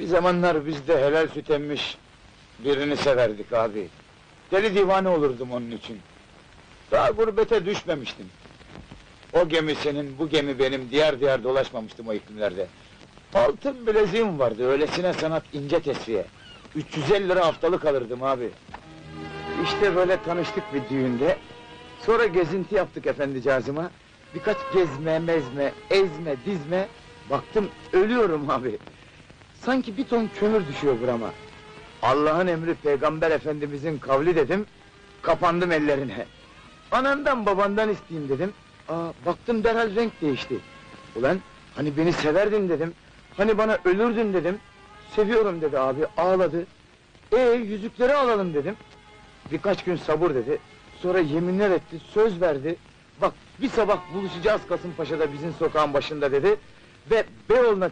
Bir zamanlar biz de helal süt emmiş birini severdik abi. Deli divane olurdum onun için. Daha gurbete düşmemiştim. O gemi senin, bu gemi benim, diğer diğer dolaşmamıştım o iklimlerde. Altın bileziğim vardı, öylesine sanat ince tesviye. 350 lira haftalık alırdım abi. İşte böyle tanıştık bir düğünde. Sonra gezinti yaptık efendicazıma. Birkaç gezme, mezme, ezme, dizme. Baktım ölüyorum abi. Sanki bir ton kömür düşüyor burama. Allah'ın emri peygamber efendimizin kavli dedim. Kapandım ellerine. Anandan babandan isteyeyim dedim. Aa, baktım derhal renk değişti. Ulan hani beni severdin dedim. Hani bana ölürdün dedim. Seviyorum dedi abi ağladı. E yüzükleri alalım dedim. Birkaç gün sabır dedi. Sonra yeminler etti, söz verdi. Bak bir sabah buluşacağız Kasımpaşa'da bizim sokağın başında dedi. Ve Beyoğlu'na